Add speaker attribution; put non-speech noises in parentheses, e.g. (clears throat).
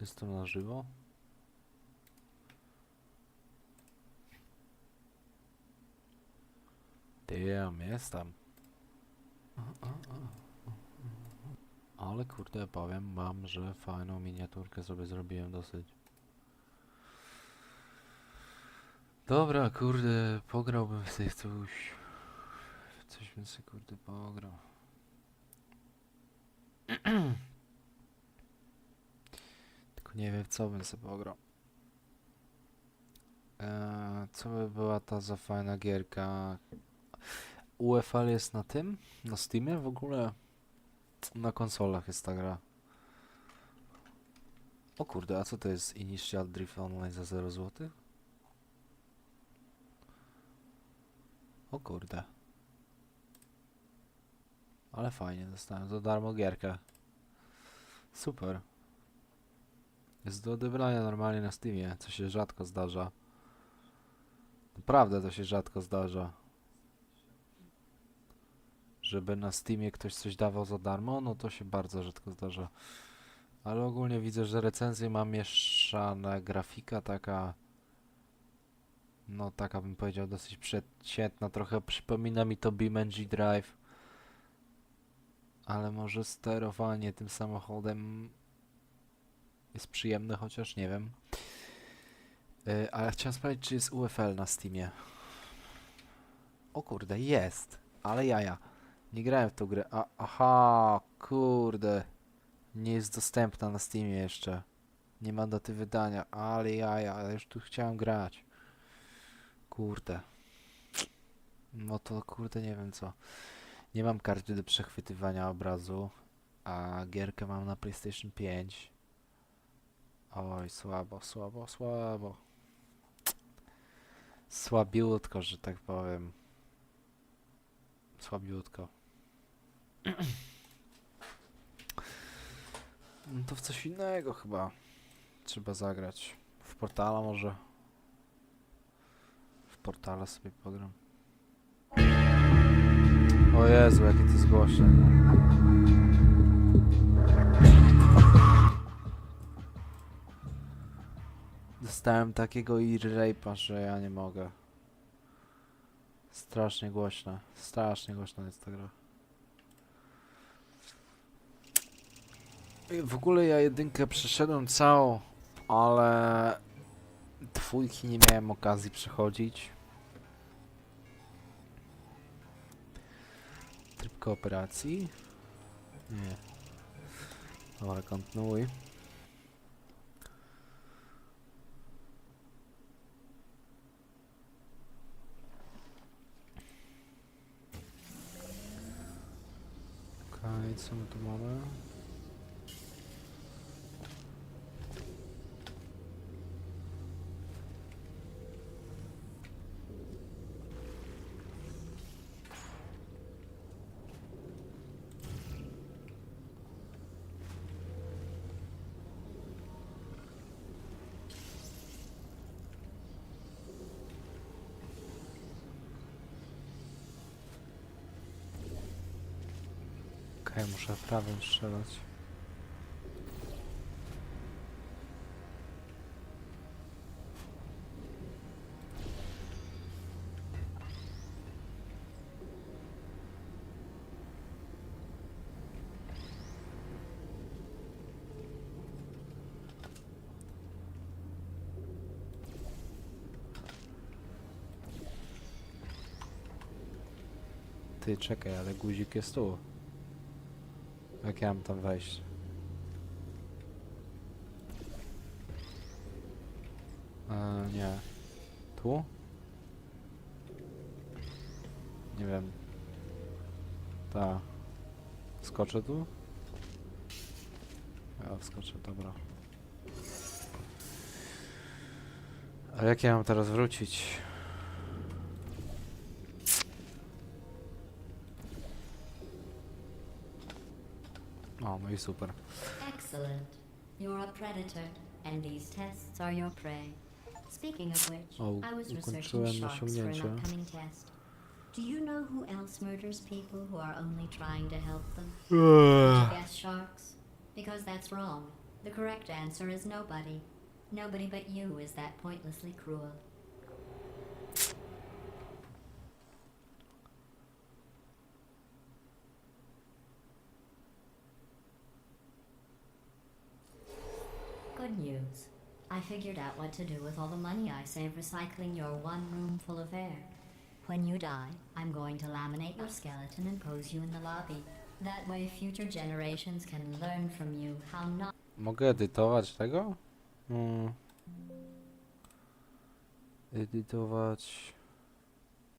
Speaker 1: Jestem na żywo? Damn, jestem. Ale kurde, powiem wam, że fajną miniaturkę sobie zrobiłem dosyć. Dobra, kurde, pograłbym w tych coś. Coś bym sobie kurde pograł. (clears throat) Nie wiem co bym sobie pograł. Eee, co by była ta za fajna gierka? UFL jest na tym? Na Steamie w ogóle? Na konsolach jest ta gra. O kurde, a co to jest Initial Drift Online za 0 zł? O kurde. Ale fajnie, dostałem za darmo gierkę. Super. Jest do odebrania normalnie na Steamie, co się rzadko zdarza. Naprawdę to się rzadko zdarza. Żeby na Steamie ktoś coś dawał za darmo, no to się bardzo rzadko zdarza. Ale ogólnie widzę, że recenzje ma mieszana grafika taka... No taka bym powiedział dosyć przeciętna, trochę przypomina mi to BeamNG Drive. Ale może sterowanie tym samochodem jest przyjemne, chociaż nie wiem. Yy, ale chciałem sprawdzić, czy jest UFL na Steamie. O kurde, jest. Ale jaja. Nie grałem w tą grę. A, aha, kurde. Nie jest dostępna na Steamie jeszcze. Nie ma daty wydania, ale jaja, ale już tu chciałem grać. Kurde. No to kurde, nie wiem co. Nie mam karty do przechwytywania obrazu, a gierkę mam na PlayStation 5. Oj, słabo, słabo, słabo. Słabiutko, że tak powiem. Słabiutko. No to w coś innego chyba trzeba zagrać. W portala może. W portala sobie pogram. O Jezu, jakie to jest głośne. Dostałem takiego ear że ja nie mogę. Strasznie głośna. Strasznie głośna jest ta gra. I W ogóle ja jedynkę przeszedłem całą, ale dwójki nie miałem okazji przechodzić. Tryb kooperacji? Nie. Dobra, kontynuuj. Okej, co my tu Okej, muszę prawym strzelać. Ty, czekaj, ale guzik jest tu. Jak ja mam tam wejść? E, nie. Tu? Nie wiem. Ta. Skoczę tu? Ja wskoczę, dobra. A jak ja mam teraz wrócić? O, no i super.
Speaker 2: Excellent. You're a predator, and these tests are your prey. Speaking of which,
Speaker 1: O,
Speaker 2: I was researching
Speaker 1: ukończyłem
Speaker 2: sharks for an upcoming test. Do you know who else murders people who are only trying to help them? (sighs) Guess sharks? Because that's wrong. The correct answer is nobody. Nobody but you is that pointlessly cruel. Good news. I figured out what to do with all the money I save recycling your one room full of air. When you die, I'm going to laminate your skeleton and pose you in the lobby. That way, future generations can learn from you how not.
Speaker 1: Mogę edytować tego? Hmm. Edytować.